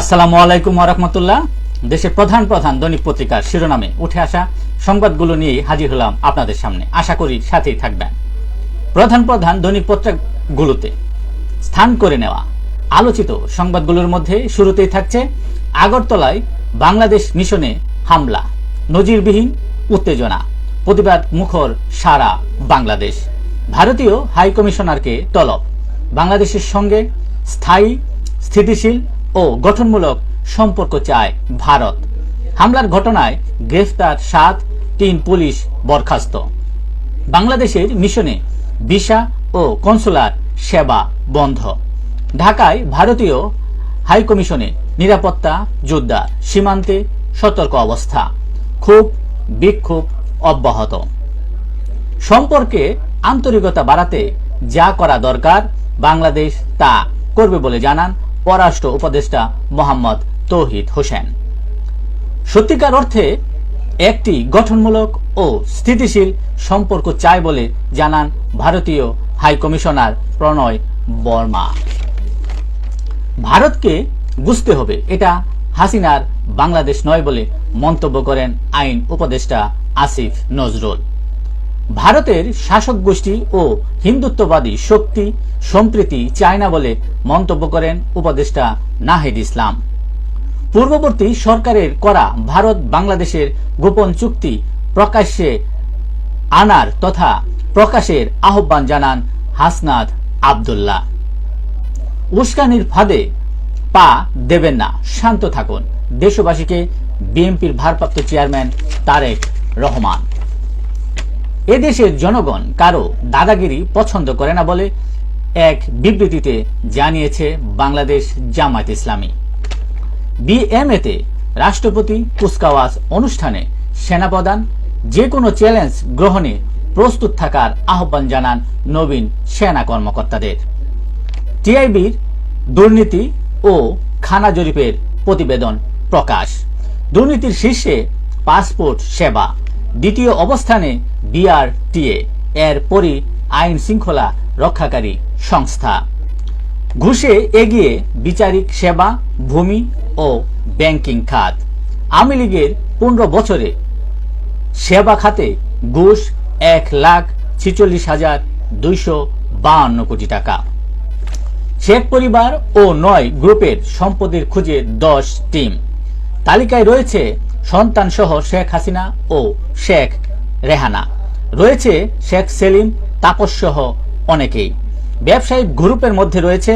আসসালামু আলাইকুম রহমতুল্লাহ। দেশের প্রধান প্রধান দৈনিক পত্রিকার শিরোনামে উঠে আসা সংবাদগুলো নিয়ে হাজির হলাম আপনাদের সামনে। আশা করি সাথেই থাকবেন। প্রধান প্রধান দৈনিক পত্রিকাগুলোতে স্থান করে নেওয়া। আলোচিত সংবাদগুলোর মধ্যে শুরুতেই থাকছে আগরতলায় বাংলাদেশ মিশনে হামলা, নজিরবিহীন উত্তেজনা, প্রতিবাদ মুখর সারা বাংলাদেশ। ভারতীয় হাইকমিশনারকে তলব। বাংলাদেশের সঙ্গে স্থায়ী স্থিতিশীল ও গঠনমূলক সম্পর্ক চায় ভারত। হামলার ঘটনায় গ্রেফতার সাত তিন পুলিশ বরখাস্ত। বাংলাদেশের মিশনে ভিসা ও কনসুলার সেবা বন্ধ। ঢাকায় ভারতীয় হাইকমিশনে নিরাপত্তা, যোদ্ধা সীমান্তে সতর্ক অবস্থা। খুব বিক্ষোভ অব্যাহত। সম্পর্কে আন্তরিকতা বাড়াতে যা করা দরকার, বাংলাদেশ তা করবে বলে জানান পররাষ্ট্র উপদেষ্টা মোহাম্মদ তৌহিদ হোসেন। সত্যিকার অর্থে, একটি গঠনমূলক ও স্থিতিশীল সম্পর্ক চায় বলে জানান ভারতীয় হাই কমিশনার প্রণয় বর্মা। ভারতকে বুঝতে হবে, এটা হাসিনার বাংলাদেশ নয় বলে মন্তব্য করেন আইন উপদেষ্টা আসিফ নজরুল। ভারতের শাসক গোষ্ঠী ও হিন্দুত্ববাদী শক্তি সম্প্রীতি চায় না বলে মন্তব্য করেন উপদেষ্টা নাহিদ ইসলাম। পূর্ববর্তী সরকারের করা ভারত বাংলাদেশের গোপন চুক্তি প্রকাশ্যে আনার তথা প্রকাশের আহ্বান জানান হাসনাত আবদুল্লাহ। উস্কানির ফাঁদে পা দেবেন না, শান্ত থাকুন। দেশবাসীকে বিএনপির ভারপ্রাপ্ত চেয়ারম্যান তারেক রহমান। এদেশের জনগণ কারও দাদাগিরি পছন্দ করে না বলে এক বিবৃতিতে জানিয়েছে বাংলাদেশ জামায়াত ইসলামী। বিএমএতে রাষ্ট্রপতি কুচকাওয়াজ অনুষ্ঠানে সেনাপ্রধান যে কোনো চ্যালেঞ্জ গ্রহণে প্রস্তুত থাকার আহ্বান জানান নবীন সেনা কর্মকর্তাদের। টিআইবির দুর্নীতি ও খানা জরিপের প্রতিবেদন প্রকাশ। দুর্নীতির শীর্ষে পাসপোর্ট সেবা দ্বিতীয় অবস্থানে বিআরটিএ, এর পরই আইন শৃঙ্খলা রক্ষাকারী সংস্থা। ঘুষে এগিয়ে বিচারিক সেবা, ভূমি ও ব্যাংকিং খাত। আওয়ামী লীগের পনেরো বছরে সেবা খাতে ঘুষ এক লাখ ছিচল্লিশ হাজার দুইশো বাহান্ন কোটি টাকা। শেখ পরিবার ও নয় গ্রুপের সম্পদের খুঁজে দশ টিম। তালিকায় রয়েছে সন্তান সহ শেখ হাসিনা ও শেখ রেহানা। রয়েছে শেখ সেলিম, তাপস সহ অনেকেই। ব্যবসায়িক গ্রুপের মধ্যে রয়েছে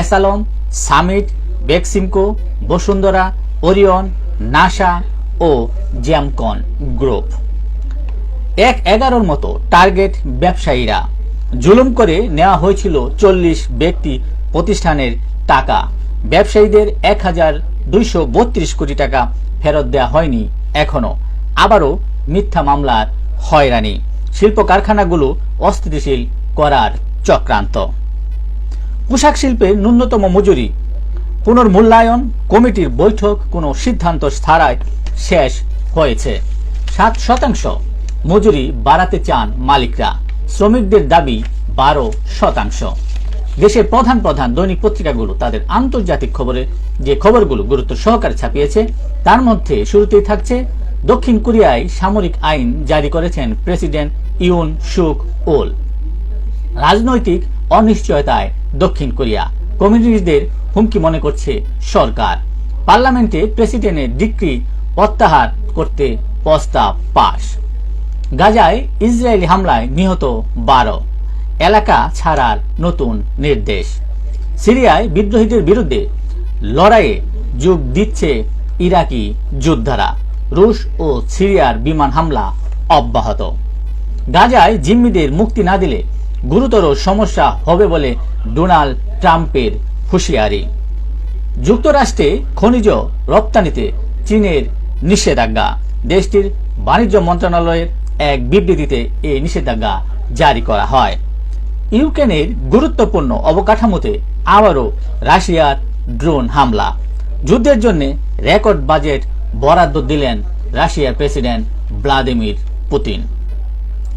S Alam Summit Beximco, Bashundhara, Orion, Nassa ও জ্যামকন গ্রুপ। এক এগারোর মতো টার্গেট ব্যবসায়ীরা। জুলুম করে নেওয়া হয়েছিল চল্লিশ ব্যক্তি প্রতিষ্ঠানের টাকা। ব্যবসায়ীদের এক হাজার দুইশো বত্রিশ কোটি টাকা ফেরত দেওয়া হয়নি, এখনও। আবারও মিথ্যা মামলার হয়রানি। শিল্প কারখানাগুলো অস্থিতিশীল করার চক্রান্ত। পোশাক শিল্পে ন্যূনতম মজুরি। পুনর্মূল্যায়ন কমিটির বৈঠক কোনো সিদ্ধান্ত ছাড়াই শেষ হয়েছে। সাত শতাংশ মজুরি বাড়াতে চান মালিকরা। শ্রমিকদের দাবি বারো শতাংশ। দেশের প্রধান প্রধান দৈনিক পত্রিকাগুলো তাদের আন্তর্জাতিক খবরে যে খবরগুলো গুরুত্ব সহকারে ছাপিয়েছে, তার মধ্যে শুরুতেই থাকছে, দক্ষিণ কোরিয়ায় সামরিক আইন জারি করেছেন প্রেসিডেন্ট ইউন সুক ওল। রাজনৈতিক অনিশ্চয়তায় দক্ষিণ কোরিয়া, কমিউনিস্টদের হুমকি মনে করছে সরকার। পার্লামেন্টে প্রেসিডেন্টের ডিক্রি প্রত্যাহার করতে প্রস্তাব পাশ গাজায় ইসরায়েলি হামলায় নিহত বারো। এলাকা ছাড়ার নতুন নির্দেশ। সিরিয়ায় বিদ্রোহীদের বিরুদ্ধে লড়াইয়ে যোগ দিচ্ছে ইরাকি যোদ্ধারা। রুশ ও সিরিয়ার বিমান হামলা অব্যাহত। গাজায় জিম্মিদের মুক্তি না দিলে গুরুতর সমস্যা হবে বলে ডোনাল্ড ট্রাম্পের হুঁশিয়ারি। যুক্তরাষ্ট্রে খনিজ রপ্তানিতে চীনের নিষেধাজ্ঞা। দেশটির বাণিজ্য মন্ত্রণালয়ের এক বিবৃতিতে এই নিষেধাজ্ঞা জারি করা হয়। ইউক্রেনের গুরুত্বপূর্ণ অবকাঠামোতে আবারও রাশিয়ার ড্রোন হামলা। যুদ্ধের জন্য রেকর্ড বাজেট বরাদ্দ দিলেন রাশিয়ার প্রেসিডেন্ট ভ্লাদিমির পুতিন।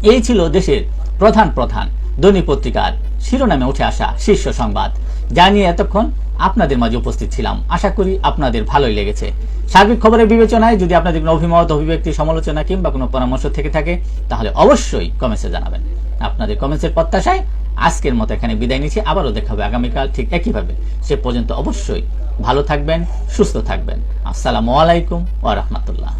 এই ছিল দেশের প্রধান প্রধান দৈনিক পত্রিকার শিরোনামে উঠে আসা শীর্ষ সংবাদ। যা নিয়ে এতক্ষণ আপনাদের মাঝে উপস্থিত ছিলাম। আশা করি আপনাদের ভালোই লেগেছে। সার্বিক খবরের বিবেচনায় যদি আপনাদের কোনো অভিমত, অভিব্যক্তি, সমালোচনা কিংবা কোনো পরামর্শ থেকে থাকে, তাহলে অবশ্যই কমেন্টসে জানাবেন। আপনাদের কমেন্টসের প্রত্যাশায় আজকের মতো এখানে বিদায় নিচ্ছি। আবারও দেখা হবে আগামীকাল ঠিক একইভাবে। সে পর্যন্ত অবশ্যই ভালো থাকবেন, সুস্থ থাকবেন। আসসালামু আলাইকুম ওয়া রাহমাতুল্লাহ।